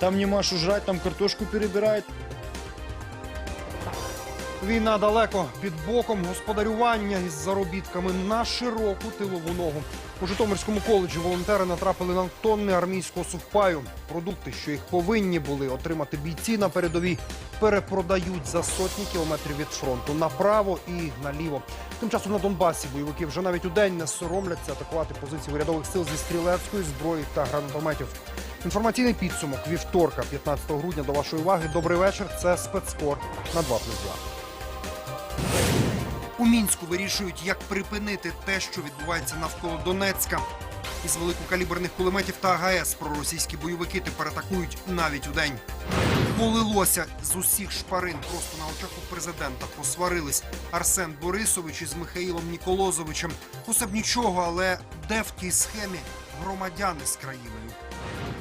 Там нема що жрать, там картошку перебирають. Війна далеко під боком господарювання із заробітками на широку тилову ногу. У Житомирському коледжі волонтери натрапили на тонни армійського сувпаю. Продукти, що їх повинні були отримати бійці на передовій, перепродають за сотні кілометрів від фронту направо і наліво. Тим часом на Донбасі бойовики вже навіть у день не соромляться атакувати позиції урядових сил зі стрілецької зброї та гранатометів. Інформаційний підсумок вівторка, 15 грудня. До вашої уваги. Добрий вечір. Це спецкор на 2+,2. У мінську вирішують, як припинити те, що відбувається навколо Донецька. Із великокаліберних кулеметів та АГС проросійські бойовики тепер атакують навіть у день. Полилося з усіх шпарин просто на очах у президента. Посварились Арсен Борисович із Михаїлом Ніколозовичем. Усе б нічого, але де в тій схемі громадяни з країною?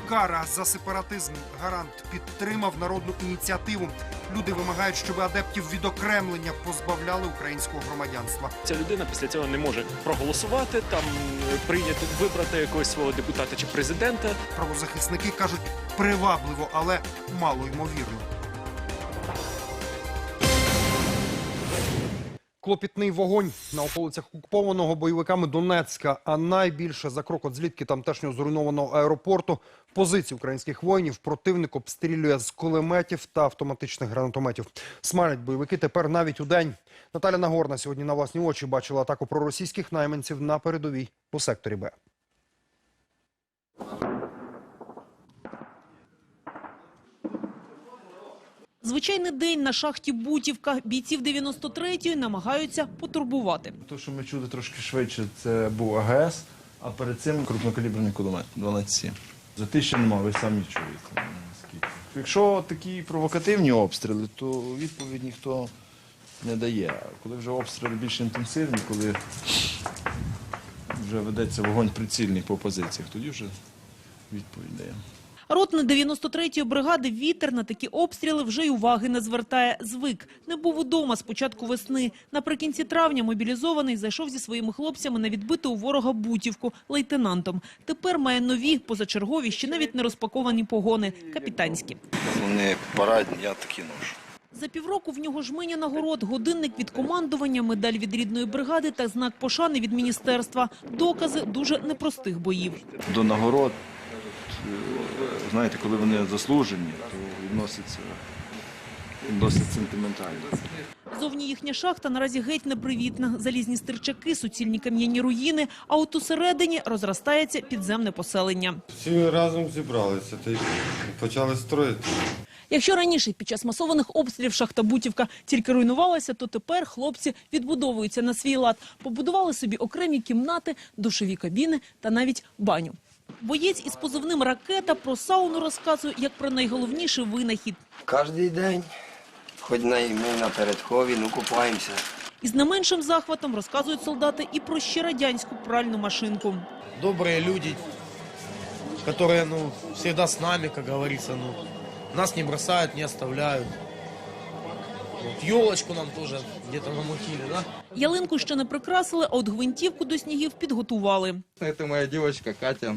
Кара за сепаратизм гарант підтримав народну ініціативу. Люди вимагають, щоб адептів відокремлення позбавляли українського громадянства. Ця людина після цього не може проголосувати, там е, прийняти вибрати якогось свого депутата чи президента. Правозахисники кажуть привабливо, але мало ймовірно. Клопітний вогонь на околицях окупованого бойовиками Донецька, а найбільше за крок від злітки тамтешнього зруйнованого аеропорту. Позиції українських воїнів противник обстрілює з кулеметів та автоматичних гранатометів. Смалять бойовики тепер навіть у день. Наталя Нагорна сьогодні на власні очі бачила атаку проросійських найманців на передовій у секторі Б. Звичайний день на шахті Бутівка. Бійців 93-ї намагаються потурбувати. То, що ми чули трошки швидше, це був АГС, а перед цим крупнокаліберний кулемет 12 За ти ще нема, ви самі чуєте. Якщо такі провокативні обстріли, то відповідь ніхто не дає. Коли вже обстріли більш інтенсивні, коли вже ведеться вогонь прицільний по позиціях, тоді вже відповідь дає. Ротний 93-ї бригади «Вітер» на такі обстріли вже й уваги не звертає. Звик. Не був удома з початку весни. Наприкінці травня мобілізований зайшов зі своїми хлопцями на відбиту у ворога Бутівку лейтенантом. Тепер має нові, позачергові, ще навіть не розпаковані погони – капітанські. Вони парадні, я такі ношу. За півроку в нього жменя нагород, годинник від командування, медаль від рідної бригади та знак пошани від міністерства. Докази дуже непростих боїв. До нагород, знаєте, коли вони заслужені, то відноситься досить сентиментально. Зовні їхня шахта наразі геть непривітна. Залізні стирчаки, суцільні кам'яні руїни, а от усередині розростається підземне поселення. Всі разом зібралися та й почали строїти. Якщо раніше під час масованих обстрілів шахта Бутівка тільки руйнувалася, то тепер хлопці відбудовуються на свій лад. Побудували собі окремі кімнати, душові кабіни та навіть баню. Боєць із позивним «Ракета» про сауну розказує як про найголовніший винахід. Кожний день, хоч на, ми на передкові, ну купаємося. Із не меншим захватом розказують солдати і про ще радянську пральну машинку. добрые люди, которые, ну, всегда с нами, как говорится, ну, нас не бросают, не оставляют. Вот, елочку нам тоже где-то намутили, да? Ялинку ще не прикрасили, а от гвинтівку до снігів підготували. Это моя девочка Катя.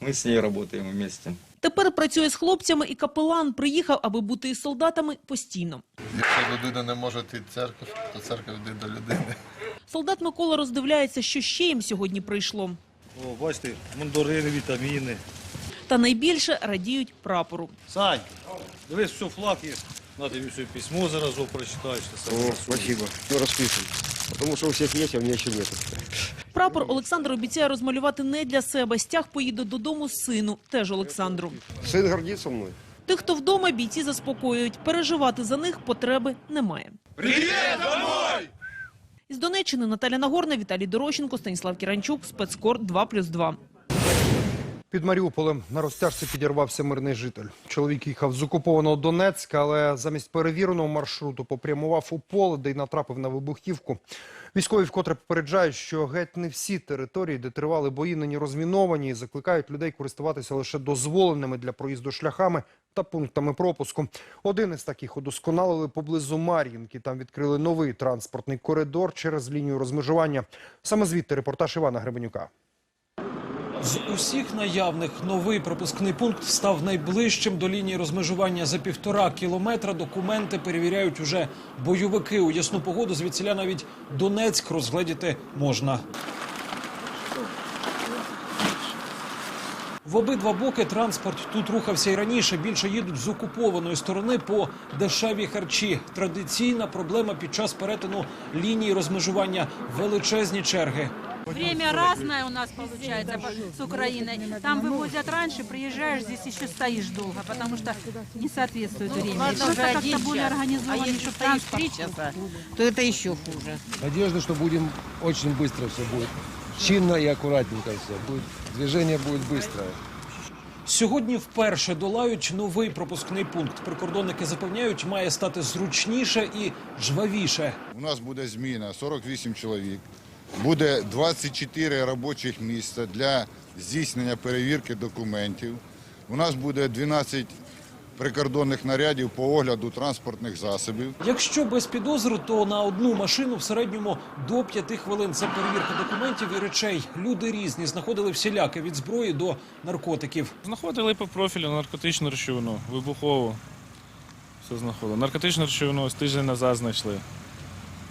Мы с ней работаем вместе. Тепер працює з хлопцями і капелан приїхав, аби бути із солдатами постійно. Якщо людина не може йти в церкву, то церква йде до людини. Солдат Микола роздивляється, що ще їм сьогодні прийшло. О, бачите, мундирини, вітаміни. Та найбільше радіють прапору. Сань, дивись, все, флаг є. На тобі все письмо зараз прочитаєш. Це саме спасибо. Все розписано. Тому що у всіх є, а в мене ще нет. Прапор Олександр обіцяє розмалювати не для себе. Стяг поїде додому з сину, теж Олександру. Син гордиться мною. Тих, хто вдома, бійці заспокоюють. Переживати за них потреби немає. Привіт, домой! Із Донеччини Наталя Нагорна, Віталій Дорощенко, Станіслав Кіранчук, спецкор 2+,2. Під Маріуполем на розтяжці підірвався мирний житель. Чоловік їхав з окупованого Донецька, але замість перевіреного маршруту попрямував у поле, де й натрапив на вибухівку. Військові вкотре попереджають, що геть не всі території, де тривали бої, нині розміновані і закликають людей користуватися лише дозволеними для проїзду шляхами та пунктами пропуску. Один із таких удосконалили поблизу Мар'їнки. Там відкрили новий транспортний коридор через лінію розмежування. Саме звідти репортаж Івана Гребенюка. З усіх наявних новий пропускний пункт став найближчим до лінії розмежування за півтора кілометра. Документи перевіряють уже бойовики. У ясну погоду звідсіля навіть Донецьк розгледіти можна. В обидва боки транспорт тут рухався і раніше. Більше їдуть з окупованої сторони по дешеві харчі. Традиційна проблема під час перетину лінії розмежування величезні черги. Время разное у нас получается по- с Украиной. Там вывозят раньше, приезжаешь, здесь еще стоишь долго, потому что не соответствует времени. Просто как-то более организованный, чтобы транспорт. часа, то это еще хуже. Надежда, что будем очень быстро все будет. Чинно и аккуратненько все. Будет, движение будет быстрое. Сьогодні вперше долають новий пропускний пункт. Прикордонники запевняють, має стати зручніше і жвавіше. У нас буде зміна 48 чоловік. Буде 24 робочих місця для здійснення перевірки документів. У нас буде 12 прикордонних нарядів по огляду транспортних засобів. Якщо без підозри, то на одну машину в середньому до п'яти хвилин. Це перевірка документів і речей. Люди різні знаходили всіляке від зброї до наркотиків. Знаходили по профілю наркотичну речовину, вибухову. Все знаходили. Наркотичну речовину ось тиждень назад знайшли.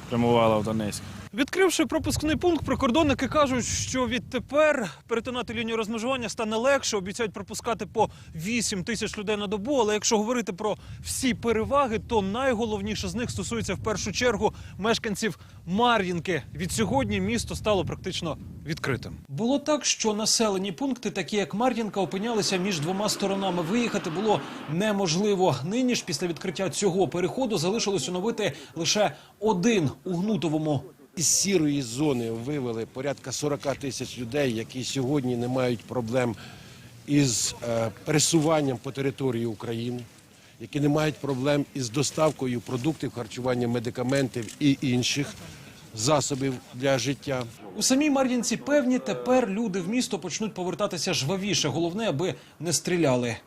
Прямувала в Донецьк. Відкривши пропускний пункт, прикордонники кажуть, що відтепер перетинати лінію розмежування стане легше. Обіцяють пропускати по 8 тисяч людей на добу. Але якщо говорити про всі переваги, то найголовніше з них стосується в першу чергу мешканців Мар'їнки. Від сьогодні місто стало практично відкритим. Було так, що населені пункти, такі як Мар'їнка, опинялися між двома сторонами. Виїхати було неможливо. Нині ж після відкриття цього переходу залишилось оновити лише один у гнутовому. Із сірої зони вивели порядка 40 тисяч людей, які сьогодні не мають проблем із е, пересуванням по території України, які не мають проблем із доставкою продуктів харчування, медикаментів і інших засобів для життя. У самій Мар'їнці певні тепер люди в місто почнуть повертатися жвавіше. Головне, аби не стріляли.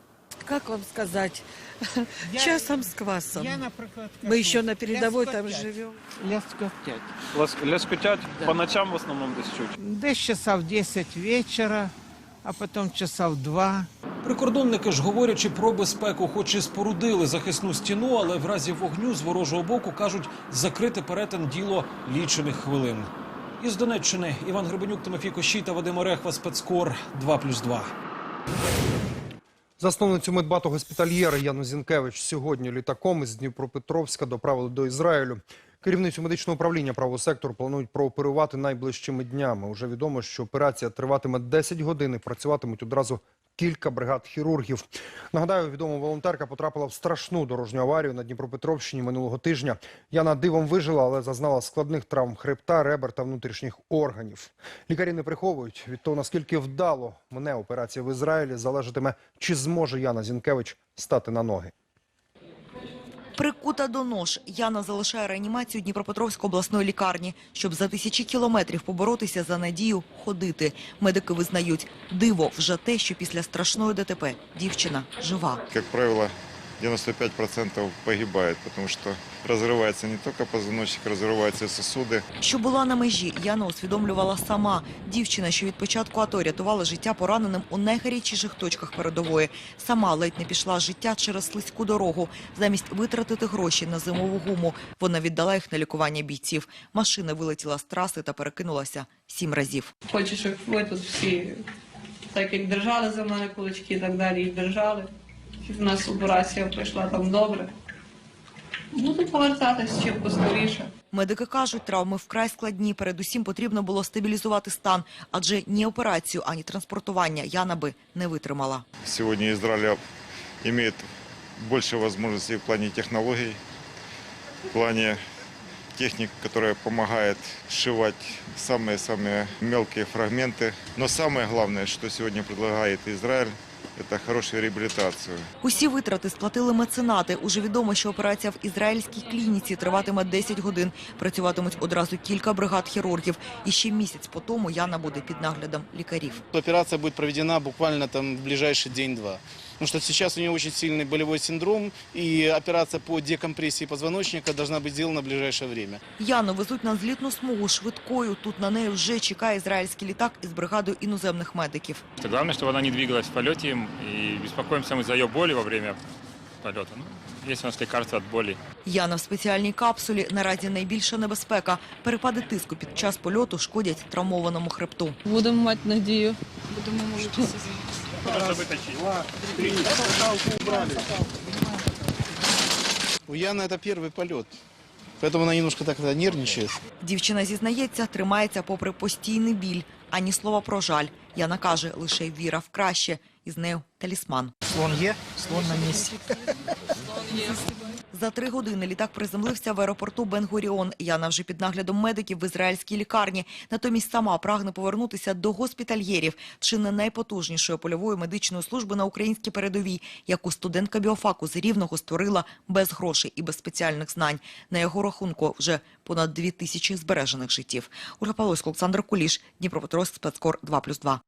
Как вам сказать? Часом с квасом. Я, например, Мы еще на передовой там живем. Ляскотять по ночам в основному десь чуть. Десь часов 10 вечера, а потом часов 2. Прикордонники ж, говорячи про безпеку, хоч і спорудили захисну стіну, але в разі вогню з ворожого боку кажуть закрити перетин діло лічених хвилин. Із Донеччини Іван Гребенюк, Тимофій Кощій та Вадим Орехва, спецкор 2+,2. Засновницю медбату госпітальєра Яну Зінкевич сьогодні літаком із Дніпропетровська доправили до Ізраїлю. Керівницю медичного управління правого сектору планують прооперувати найближчими днями. Уже відомо, що операція триватиме 10 годин і працюватимуть одразу кілька бригад хірургів. Нагадаю, відома волонтерка потрапила в страшну дорожню аварію на Дніпропетровщині минулого тижня. Яна дивом вижила, але зазнала складних травм хребта, ребер та внутрішніх органів. Лікарі не приховують від того, наскільки вдало мене операція в Ізраїлі, залежатиме, чи зможе Яна Зінкевич стати на ноги. Прикута до нож, Яна залишає реанімацію Дніпропетровської обласної лікарні, щоб за тисячі кілометрів поборотися за надію ходити. Медики визнають, диво вже те, що після страшної ДТП дівчина жива. Як правило, 95% погибает, потому что разрывается не только позвоночник, разрываются сосуды. Що була на межі, Яна усвідомлювала сама. Дівчина, що від початку АТО рятувала життя пораненим у найгарячіших точках передової. Сама ледь не пішла з життя через слизьку дорогу. Замість витратити гроші на зимову гуму, вона віддала їх на лікування бійців. Машина вилетіла з траси та перекинулася сім разів. Хочу, щоб ви тут всі, так як держали за мене кулачки і так далі, і держали. Щоб у нас операція пройшла там добре. Буду повертатись чим поскоріше. Медики кажуть, травми вкрай складні. Передусім потрібно було стабілізувати стан, адже ні операцію, ані транспортування Яна би не витримала. Сегодня Израиль имеет больше возможностей в плане технологий, в плане техник, которая помогает сшивать самые-самые мелкие фрагменты. Но самое главное, что сегодня предлагает Израиль, хороша хорошую. Усі витрати сплатили меценати. Уже відомо, що операція в ізраїльській клініці триватиме 10 годин. Працюватимуть одразу кілька бригад хірургів. І ще місяць по тому Яна буде під наглядом лікарів. Операція буде проведена буквально там в ближайший день-два. потому что сейчас у нее очень сильный болевой синдром, и операция по декомпрессии позвоночника должна быть сделана в ближайшее время. Яну везуть на злітну смугу швидкою. Тут на неї вже чекає ізраїльський літак із бригадою іноземних медиків. Главное, чтобы она не двигалась в полете, и беспокоимся мы за ее боли во время полета. Ну, есть у нас лекарства от боли. Яна в спеціальній капсулі. Наразі найбільша небезпека. Перепади тиску під час польоту шкодять травмованому хребту. Будемо мати надію. Будемо молитися. У Яны это первый полет, поэтому она немножко так э, нервничает. Дівчина зізнається, тримається попри постійний біль. Ані слова про жаль. Яна каже, лише віра в краще. І з нею талісман. Слон є, слон на місці. За три години літак приземлився в аеропорту Бен-Гуріон. Яна вже під наглядом медиків в ізраїльській лікарні. Натомість сама прагне повернутися до госпітальєрів, чи не найпотужнішої польової медичної служби на українській передовій, яку студентка біофаку з Рівного створила без грошей і без спеціальних знань. На його рахунку вже понад дві тисячі збережених життів. Ольга Павловська, Олександр Куліш, Дніпропетровськ, спецкор 2+,2.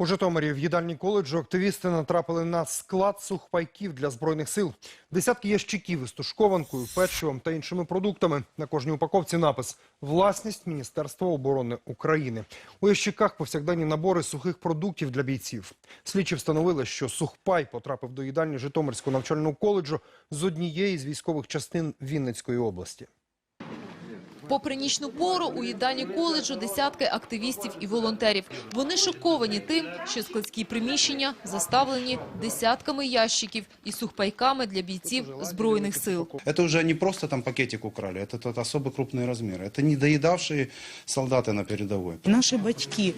У Житомирі в їдальні коледжу активісти натрапили на склад сухпайків для збройних сил. Десятки ящиків із тушкованкою, печивом та іншими продуктами. На кожній упаковці напис «Власність Міністерства оборони України». У ящиках повсякденні набори сухих продуктів для бійців. Слідчі встановили, що сухпай потрапив до їдальні Житомирського навчального коледжу з однієї з військових частин Вінницької області. Попри нічну пору, у їдальні коледжу десятки активістів і волонтерів. Вони шоковані тим, що складські приміщення заставлені десятками ящиків і сухпайками для бійців Збройних сил. Это уже не просто там пакетик украли, это тот особо крупные размеры. Это не доедавшие солдаты на передовой. Наші батьки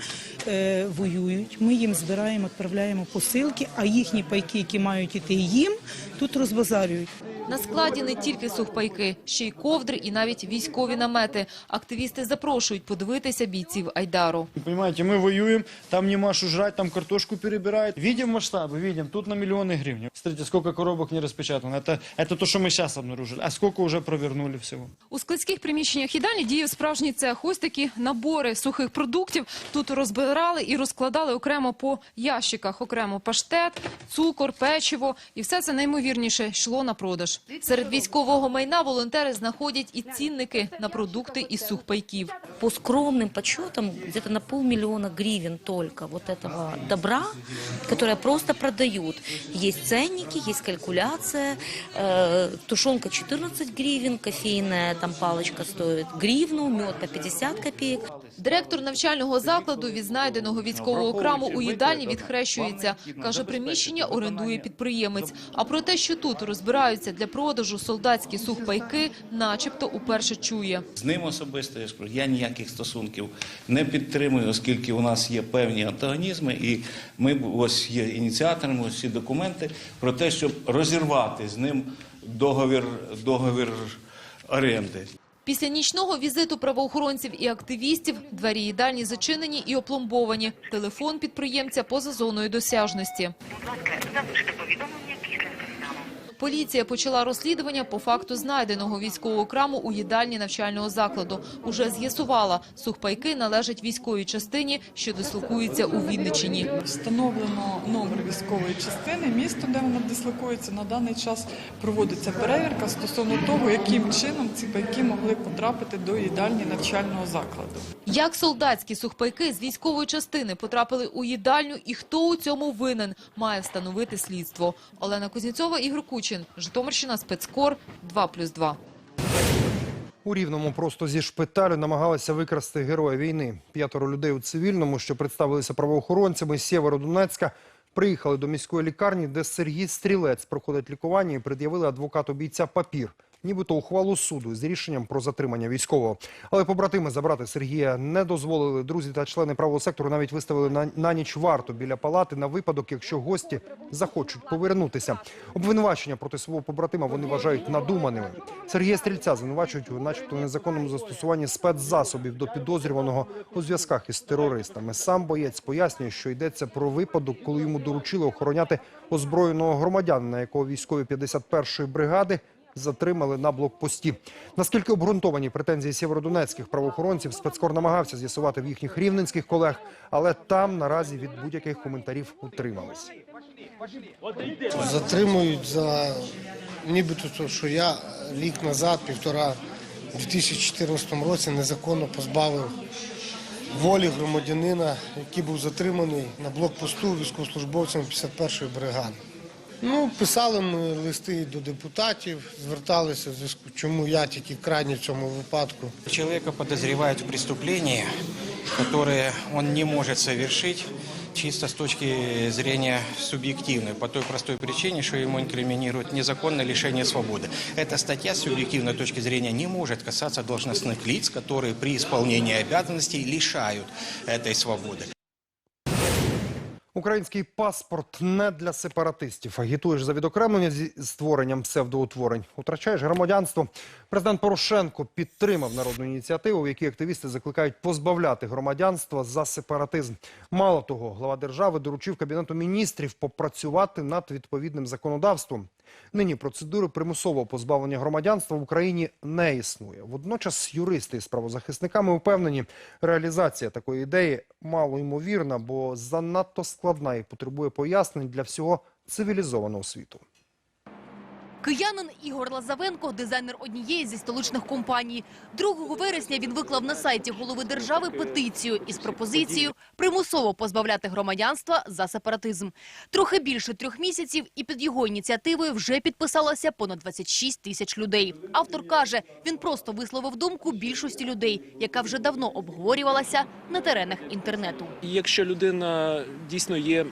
е, воюють, ми їм збираємо, відправляємо посилки, а їхні пайки, які мають іти їм, тут розбазарюють. На складі не тільки сухпайки, ще й ковдри і навіть військові намети. Активісти запрошують подивитися бійців Айдару. Понимаете, мы воюем, там нема что жрать, там картошку перебирают. Видим масштабы, видим, тут на миллионы гривен. Смотрите, сколько коробок не распечатано. Это, это то, что мы сейчас обнаружили. А сколько уже провернули всего? У складських приміщеннях їдальні діяв справжній цех. Ось такі набори сухих продуктів тут розбирали і розкладали окремо по ящиках. Окремо паштет, цукор, печиво. І все це неймовірніше йшло на продаж. Серед військового майна волонтери знаходять і цінники на продукти із сухпайків. По скромным подсчетам, где-то на полмиллиона гривен только вот этого добра, которое просто продают. Есть ценники, есть калькуляция. Э, тушенка 14 гривен, кофейная там палочка стоит гривну, мед по 50 копеек. Директор навчального закладу від знайденого військового краму у їдальні відхрещується. Каже, приміщення орендує підприємець. А про те, що тут розбираються для продажу солдатські сухпайки, начебто уперше чує. З ним особисто я скажу, я ніяких стосунків не підтримую, оскільки у нас є певні антагонізми, і ми ось є ініціаторами ось ці документи про те, щоб розірвати з ним договір, договір оренди. Після нічного візиту правоохоронців і активістів двері їдальні зачинені і опломбовані. Телефон підприємця поза зоною досяжності. Поліція почала розслідування по факту знайденого військового краму у їдальні навчального закладу. Уже з'ясувала, сухпайки належать військовій частині, що дислокується у Вінничині. Встановлено номер військової частини, місто, де вона дислокується. На даний час проводиться перевірка стосовно того, яким чином ці пайки могли потрапити до їдальні навчального закладу. Як солдатські сухпайки з військової частини потрапили у їдальню і хто у цьому винен, має встановити слідство. Олена Кузнєцова, Ігор Кучин, Житомирщина, спецкор 2+,2. У Рівному просто зі шпиталю намагалися викрасти героя війни. П'ятеро людей у цивільному, що представилися правоохоронцями з Сєвєродонецька, приїхали до міської лікарні, де Сергій Стрілець проходить лікування і пред'явили адвокату бійця папір. Нібито ухвалу суду з рішенням про затримання військового. Але побратими забрати Сергія не дозволили. Друзі та члени правого сектору навіть виставили на, на ніч варту біля палати на випадок, якщо гості захочуть повернутися. Обвинувачення проти свого побратима вони вважають надуманими. Сергія Стрільця звинувачують у начебто незаконному застосуванні спецзасобів до підозрюваного у зв'язках із терористами. Сам боєць пояснює, що йдеться про випадок, коли йому доручили охороняти озброєного громадянина, якого військові 51-ї бригади затримали на блокпості. Наскільки обґрунтовані претензії сєвєродонецьких правоохоронців, спецкор намагався з'ясувати в їхніх рівненських колег, але там наразі від будь-яких коментарів утримались. Затримують за нібито то, що я рік назад, півтора, у 2014 році незаконно позбавив волі громадянина, який був затриманий на блокпосту військовослужбовцями 51-ї бригади. Ну, писали ми листи до депутатів, зверталися в зв'язку, чому я тільки крайній в цьому випадку. Человека подозревают в преступлении, которое он не может совершить чисто с точки зрения субъективной, по той простой причине, что ему инкриминируют незаконное лишение свободы. Эта статья с субъективной точки зрения не может касаться должностных лиц, которые при исполнении обязанностей лишают этой свободы. Український паспорт не для сепаратистів. Агітуєш за відокремлення зі створенням псевдоутворень. Утрачаєш громадянство. Президент Порошенко підтримав народну ініціативу, в якій активісти закликають позбавляти громадянства за сепаратизм. Мало того, глава держави доручив кабінету міністрів попрацювати над відповідним законодавством. Нині процедури примусового позбавлення громадянства в Україні не існує. Водночас юристи з правозахисниками впевнені, реалізація такої ідеї мало ймовірна, бо занадто складна і потребує пояснень для всього цивілізованого світу. Киянин Ігор Лазавенко – дизайнер однієї зі столичних компаній. 2 вересня він виклав на сайті голови держави петицію із пропозицією примусово позбавляти громадянства за сепаратизм. Трохи більше трьох місяців і під його ініціативою вже підписалося понад 26 тисяч людей. Автор каже, він просто висловив думку більшості людей, яка вже давно обговорювалася на теренах інтернету. Якщо людина дійсно є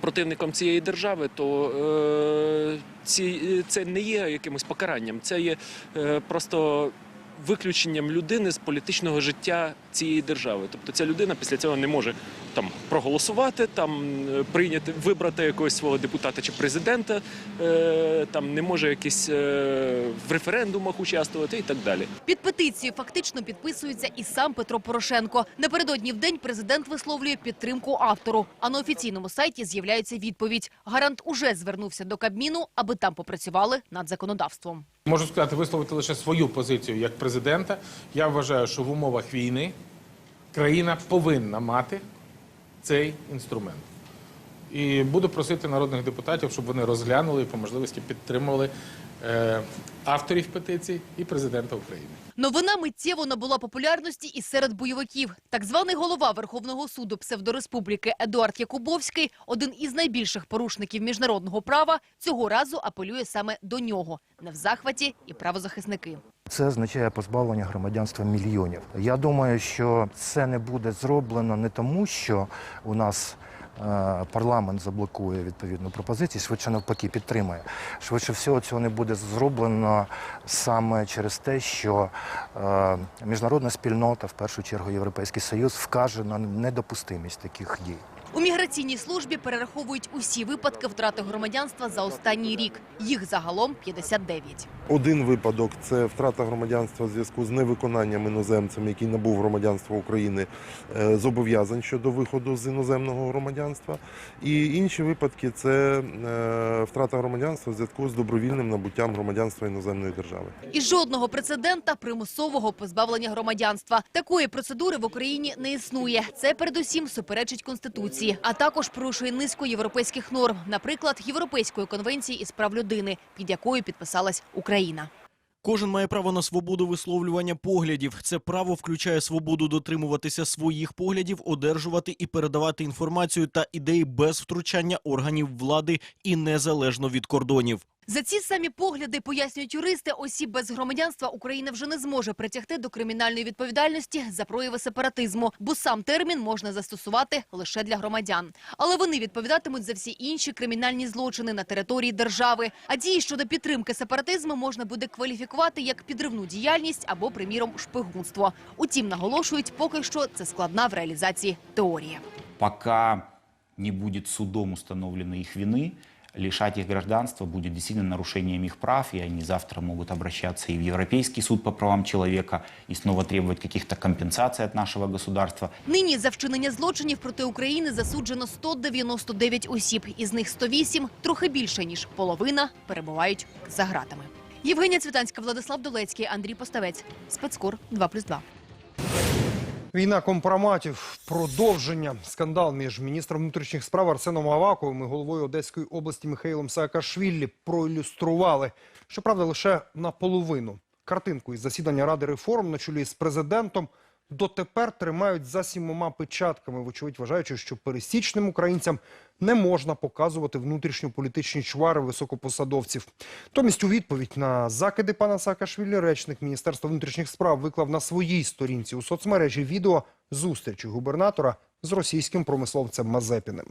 противником цієї держави, то е, ці, це не є якимось покаранням, це є е, просто виключенням людини з політичного життя цієї держави. Тобто ця людина після цього не може там проголосувати, там е, прийняти, вибрати якогось свого депутата чи президента, е, там не може якісь е, в референдумах участвувати і так далі. Під петицією фактично підписується і сам Петро Порошенко. Напередодні в день президент висловлює підтримку автору. А на офіційному сайті з'являється відповідь. Гарант уже звернувся до Кабміну, аби там попрацювали над законодавством. Можу сказати, висловити лише свою позицію як президента. Я вважаю, що в умовах війни країна повинна мати цей інструмент. І буду просити народних депутатів, щоб вони розглянули і по можливості підтримували авторів петицій і президента України. Новина миттєво набула популярності і серед бойовиків. Так званий голова Верховного суду псевдореспубліки Едуард Якубовський, один із найбільших порушників міжнародного права, цього разу апелює саме до нього. Не в захваті і правозахисники. Це означає позбавлення громадянства мільйонів. Я думаю, що це не буде зроблено не тому, що у нас е, парламент заблокує відповідну пропозицію, швидше навпаки підтримає. Швидше всього цього не буде зроблено саме через те, що е, міжнародна спільнота, в першу чергу Європейський Союз, вкаже на недопустимість таких дій. У міграційній службі перераховують усі випадки втрати громадянства за останній рік. Їх загалом 59. Один випадок це втрата громадянства в зв'язку з невиконанням іноземцем, який набув громадянства України, е, зобов'язань щодо виходу з іноземного громадянства. І інші випадки це е, втрата громадянства в зв'язку з добровільним набуттям громадянства іноземної держави. І жодного прецедента примусового позбавлення громадянства. Такої процедури в Україні не існує. Це передусім суперечить Конституції, а також порушує низку європейських норм, наприклад, Європейської конвенції із прав людини, під якою підписалась Україна. Кожен має право на свободу висловлювання поглядів. Це право включає свободу дотримуватися своїх поглядів, одержувати і передавати інформацію та ідеї без втручання органів влади і незалежно від кордонів. За ці самі погляди, пояснюють юристи, осіб без громадянства Україна вже не зможе притягти до кримінальної відповідальності за прояви сепаратизму, бо сам термін можна застосувати лише для громадян. Але вони відповідатимуть за всі інші кримінальні злочини на території держави. А дії щодо підтримки сепаратизму можна буде кваліфікувати як підривну діяльність або, приміром, шпигунство. Утім, наголошують, поки що це складна в реалізації теорія. пока не будет судом установленной их вины, лишать их гражданства будет действительно нарушением их прав, и они завтра могут обращаться и в Европейский суд по правам человека и снова требовать каких-то компенсаций от нашего государства. Нині за вчинення злочинів проти України засуджено 199 осіб. Із них 108 – трохи більше, ніж половина – перебувають за ґратами. Євгенія Цвітанська, Владислав Долецький, Андрій Поставець. Спецкор 2+,2. Війна компроматів, продовження. Скандал між міністром внутрішніх справ Арсеном Аваковим і головою Одеської області Михайлом Саакашвілі проілюстрували. Щоправда, лише наполовину. Картинку із засідання Ради реформ на чолі з президентом дотепер тримають за сімома печатками, вочевидь вважаючи, що пересічним українцям не можна показувати внутрішньополітичні чвари високопосадовців. Томість у відповідь на закиди пана Саакашвілі речник Міністерства внутрішніх справ виклав на своїй сторінці у соцмережі відео зустрічі губернатора з російським промисловцем Мазепіним.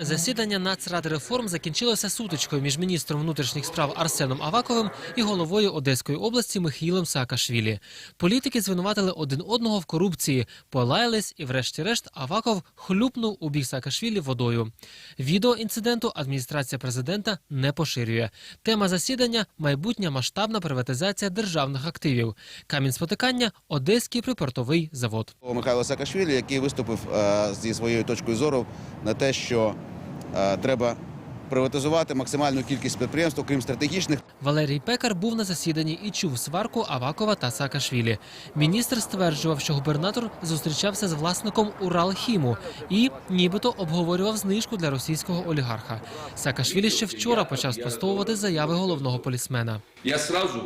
Засідання Нацради реформ закінчилося сутичкою між міністром внутрішніх справ Арсеном Аваковим і головою Одеської області Михаїлом Саакашвілі. Політики звинуватили один одного в корупції, полаялись і, врешті-решт, Аваков хлюпнув у бік Саакашвілі водою. Відео інциденту адміністрація президента не поширює. Тема засідання майбутня масштабна приватизація державних активів. Камінь спотикання Одеський припортовий завод. Михайло Саакашвілі, який виступив е, зі своєю точкою зору на те, що треба приватизувати максимальну кількість підприємств, окрім стратегічних. Валерій Пекар був на засіданні і чув сварку Авакова та Саакашвілі. Міністр стверджував, що губернатор зустрічався з власником Уралхіму і нібито обговорював знижку для російського олігарха. Саакашвілі ще вчора почав спростовувати заяви головного полісмена. Я сразу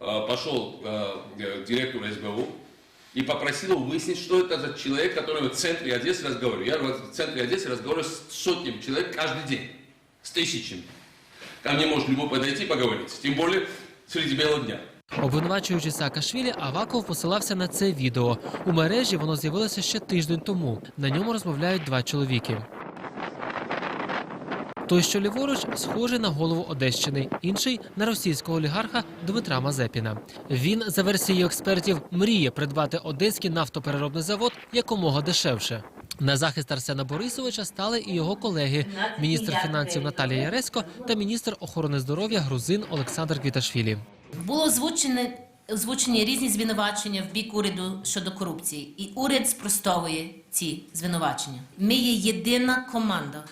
э, пошел э, к директору СБУ и попросил его выяснить, что это за человек, который в центре Одессы разговаривает. Я в центре Одессы разговариваю с сотнями человек каждый день, с тысячами. Ко мне может любой подойти и поговорить, тем более среди бела дня. Обвинувачуючи Саакашвілі, Аваков посилався на це відео. У мережі воно з'явилося ще тиждень тому. На ньому розмовляють два чоловіки. Той, що ліворуч, схожий на голову Одещини, інший на російського олігарха Дмитра Мазепіна. Він, за версією експертів, мріє придбати одеський нафтопереробний завод якомога дешевше. На захист Арсена Борисовича стали і його колеги, міністр фінансів Наталія Яресько та міністр охорони здоров'я грузин Олександр Квіташвілі. Було озвучені, озвучені різні звинувачення в бік уряду щодо корупції, і уряд спростовує ці звинувачення. Ми є єдина команда.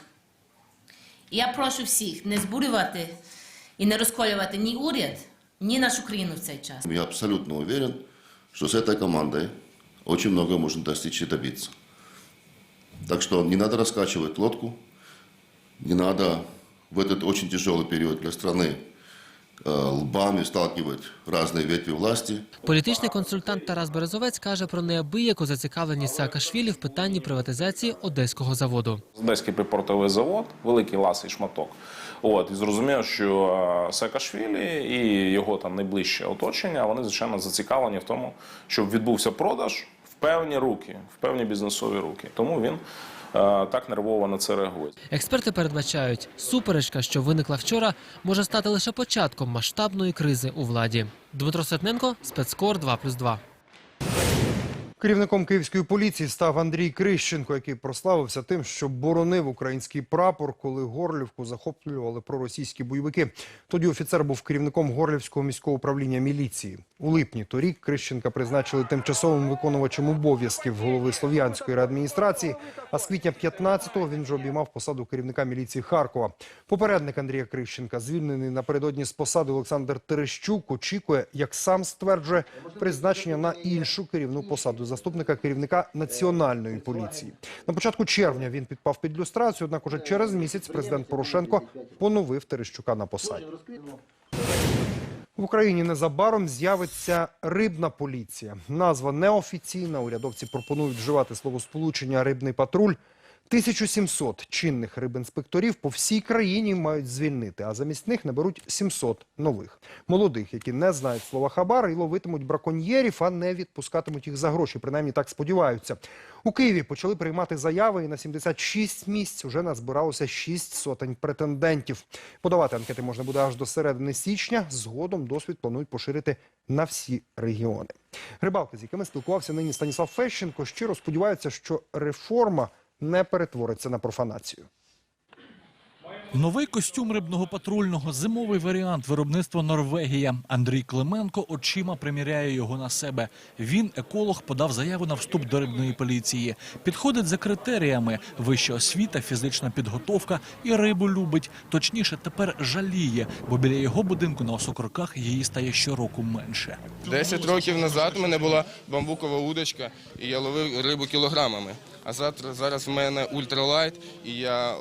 І я прошу всіх не збурювати і не розколювати ні уряд, ні нашу країну в цей час. Я абсолютно уверен, что с этой командой очень много можно достичь и добиться. Так что не надо раскачивать лодку, не надо в этот очень тяжелый период для страны э, лбами сталкивать разные ветви власти. Політичний консультант Тарас Березовець каже про неабияку зацікавленість Саакашвілі в питанні приватизації одеського заводу. Одеський припортовий завод, великий ласий шматок. От і зрозуміло, що е, Саакашвілі і його там найближче оточення вони звичайно зацікавлені в тому, щоб відбувся продаж в певні руки, в певні бізнесові руки. Тому він е, так нервово на це реагують. Експерти передбачають, суперечка, що виникла вчора, може стати лише початком масштабної кризи у владі. Дмитро Сетненко, спецкор 2+,2. Керівником київської поліції став Андрій Крищенко, який прославився тим, що боронив український прапор, коли Горлівку захоплювали проросійські бойовики. Тоді офіцер був керівником Горлівського міського управління міліції. У липні торік Крищенка призначили тимчасовим виконувачем обов'язків голови Слов'янської реадміністрації. А з квітня 15-го він вже обіймав посаду керівника міліції Харкова. Попередник Андрія Крищенка, звільнений напередодні з посади Олександр Терещук, очікує, як сам стверджує, призначення на іншу керівну посаду заступника керівника національної поліції. На початку червня він підпав під люстрацію, однак уже через місяць президент Порошенко поновив Терещука на посаді. В Україні незабаром з'явиться рибна поліція. Назва неофіційна. Урядовці пропонують вживати словосполучення рибний патруль. 1700 чинних рибінспекторів по всій країні мають звільнити, а замість них наберуть 700 нових. Молодих, які не знають слова хабар і ловитимуть браконьєрів, а не відпускатимуть їх за гроші. Принаймні так сподіваються. У Києві почали приймати заяви, і на 76 місць вже назбиралося 6 сотень претендентів. Подавати анкети можна буде аж до середини січня. Згодом досвід планують поширити на всі регіони. Рибалки, з якими спілкувався нині Станіслав Фещенко, щиро сподіваються, що реформа не перетвориться на профанацію. Новий костюм рибного патрульного, зимовий варіант виробництва Норвегія. Андрій Клименко очима приміряє його на себе. Він, еколог, подав заяву на вступ до рибної поліції. Підходить за критеріями: вища освіта, фізична підготовка і рибу любить. Точніше, тепер жаліє, бо біля його будинку на осокорках її стає щороку менше. Десять років назад в мене була бамбукова удочка, і я ловив рибу кілограмами. А завтра зараз в мене ультралайт, і я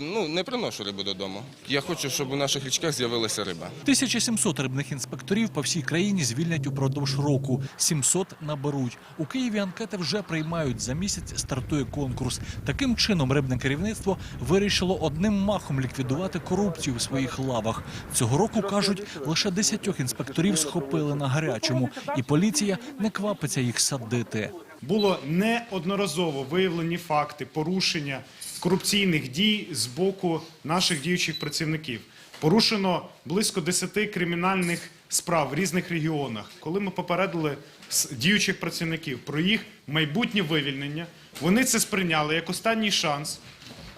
ну, не приношу рибу додому. Я хочу, щоб у наших річках з'явилася риба. 1700 рибних інспекторів по всій країні звільнять упродовж року. 700 наберуть. У Києві анкети вже приймають. За місяць стартує конкурс. Таким чином рибне керівництво вирішило одним махом ліквідувати корупцію в своїх лавах. Цього року кажуть, лише 10 інспекторів схопили на гарячому, і поліція не квапиться їх садити. Було неодноразово виявлені факти порушення корупційних дій з боку наших діючих працівників. Порушено близько 10 кримінальних справ в різних регіонах. Коли ми попередили діючих працівників про їх майбутнє вивільнення, вони це сприйняли як останній шанс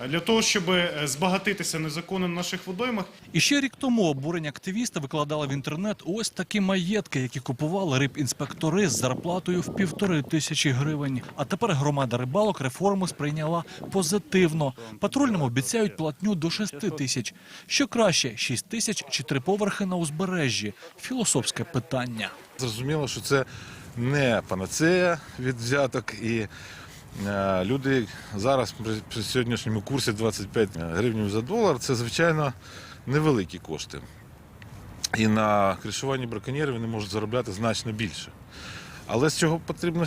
для того, щоб е, збагатитися незаконно на наших водоймах І ще рік тому обурені активісти викладали в інтернет ось такі маєтки, які купували рибінспектори з зарплатою в півтори тисячі гривень. А тепер громада рибалок реформу сприйняла позитивно. Патрульним обіцяють платню до шести тисяч. Що краще, шість тисяч чи три поверхи на узбережжі? Філософське питання. Зрозуміло, що це не панацея від взяток, і люди зараз при, при сьогоднішньому курсі 25 гривень за долар це звичайно невеликі кошти. І на кришуванні браконьєрів вони можуть заробляти значно більше. Але з чого потрібно е,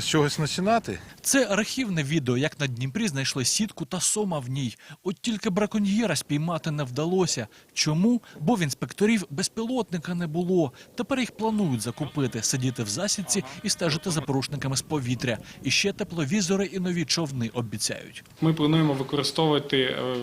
з чогось починати? Це архівне відео, як на Дніпрі знайшли сітку та сома в ній. От тільки браконьєра спіймати не вдалося. Чому? Бо в інспекторів безпілотника не було. Тепер їх планують закупити, сидіти в засідці і стежити за порушниками з повітря. І ще тепловізори і нові човни обіцяють. Ми плануємо використовувати е,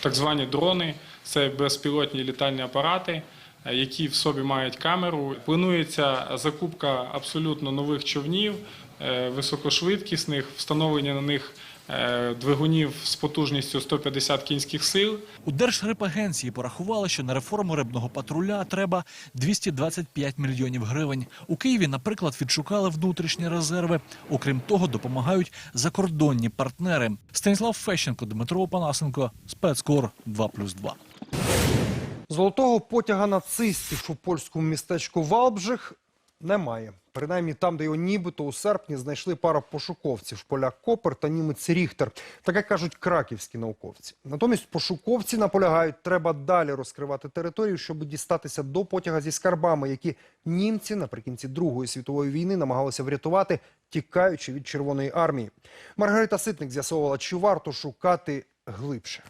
так звані дрони, це безпілотні літальні апарати, які в собі мають камеру. Планується закупка абсолютно нових човнів, е, високошвидкісних, встановлення на них е, двигунів з потужністю 150 кінських сил. У Держрибагенції порахували, що на реформу рибного патруля треба 225 мільйонів гривень. У Києві, наприклад, відшукали внутрішні резерви. Окрім того, допомагають закордонні партнери. Станіслав Фещенко, Дмитро Опанасенко, спецкор 2+,2. Золотого потяга нацистів у польському містечку Валбжих немає. Принаймні там, де його нібито у серпні знайшли пара пошуковців поляк Копер та німець Ріхтер. Таке кажуть краківські науковці. Натомість пошуковці наполягають, треба далі розкривати територію, щоб дістатися до потяга зі скарбами, які німці наприкінці Другої світової війни намагалися врятувати, тікаючи від Червоної армії. Маргарита Ситник з'ясовувала, чи варто шукати глибше.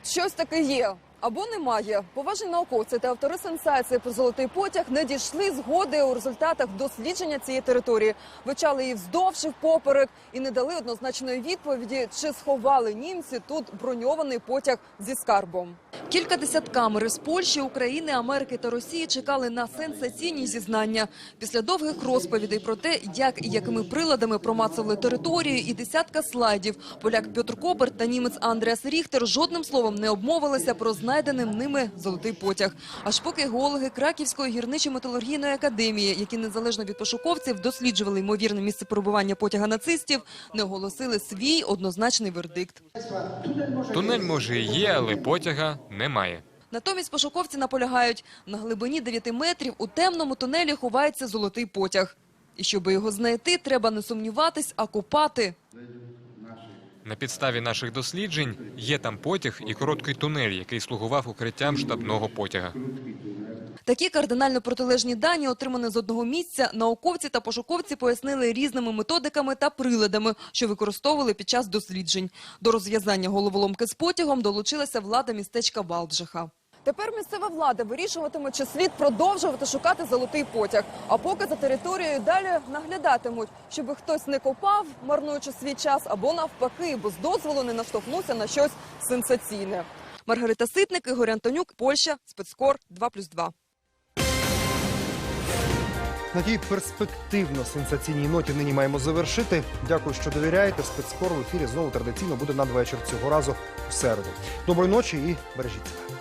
Тут щось таке є. Або немає. Поважні науковці та автори сенсації про золотий потяг не дійшли згоди у результатах дослідження цієї території. Вивчали її вздовж і впоперек і не дали однозначної відповіді, чи сховали німці тут броньований потяг зі скарбом. Кілька десят камер із Польщі, України, Америки та Росії чекали на сенсаційні зізнання. Після довгих розповідей про те, як і якими приладами промацували територію, і десятка слайдів. Поляк Петр Копер та німець Андреас Ріхтер жодним словом не обмовилися про знайденим ними золотий потяг. Аж поки геологи Краківської гірничо-металургійної академії, які незалежно від пошуковців досліджували ймовірне місце перебування потяга нацистів, не оголосили свій однозначний вердикт. Тунель може і є, але потяга немає. Натомість пошуковці наполягають, на глибині 9 метрів у темному тунелі ховається золотий потяг. І щоб його знайти, треба не сумніватись, а копати. На підставі наших досліджень є там потяг і короткий тунель, який слугував укриттям штабного потяга. Такі кардинально протилежні дані, отримані з одного місця, науковці та пошуковці пояснили різними методиками та приладами, що використовували під час досліджень. До розв'язання головоломки з потягом долучилася влада містечка Валбжиха. Тепер місцева влада вирішуватиме, чи слід продовжувати шукати золотий потяг. А поки за територією далі наглядатимуть, щоб хтось не копав, марнуючи свій час, або навпаки, без дозволу не наштовхнувся на щось сенсаційне. Маргарита Ситник, Ігор Антонюк, Польща, спецкор 2+,2. На тій перспективно сенсаційній ноті нині маємо завершити. Дякую, що довіряєте. Спецкор в ефірі знову традиційно буде надвечір цього разу в середу. Доброї ночі і бережіть себе.